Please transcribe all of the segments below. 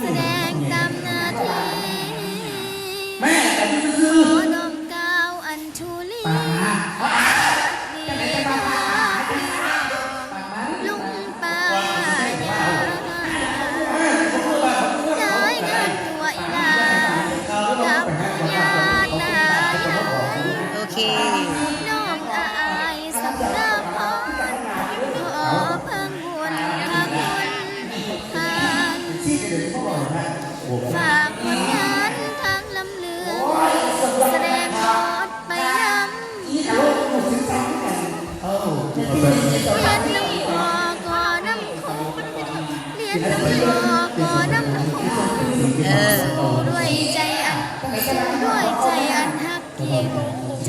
แสดงตำนาที่แม่แต่นี่คดงเกาอันชูลีลุงป้าอาน้อยงานตัวอีลากับยาตาโอเค ฝากผลงานทางลำเลือแสดงทอดไปนำเขียนเอออาก้อไน้ำคอก่อน้ำคงเรียนน้ำพอก่อน้ำคงเออด้วยใจอันสู้ด้วยใจอันหักเกียร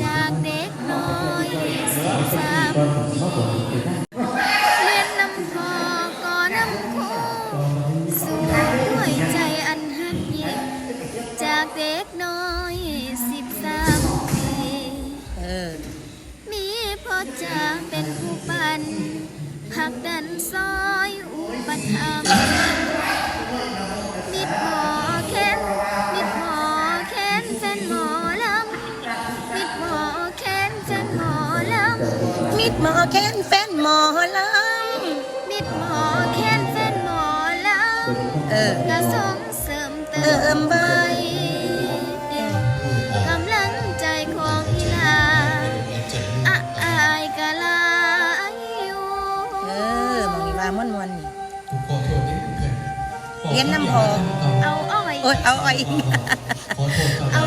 จากเด็กน้อยเด็กสาว เด็กน้อยสิบสามปีเออ มีพ่อจางเป็นผู้ปันผักดันซอยอุปถัมภ์มิดหมอแค้นมิดหมอแค้นแฟนหมอลำมิดหมอแค้นแฟนหมอลมิดหมอแค้นแฟนหมอลำมิดหมอแค้นแฟนหมอลำเออำกระส่งเสริมเติเติม มองนี่ว่าม่วนม่วนๆนี่ผมขอโทษที่ผมเกิดเรียนน้ำพอเอาอ้อยโอ้ยเอาอ้อยขอโทษครับเอา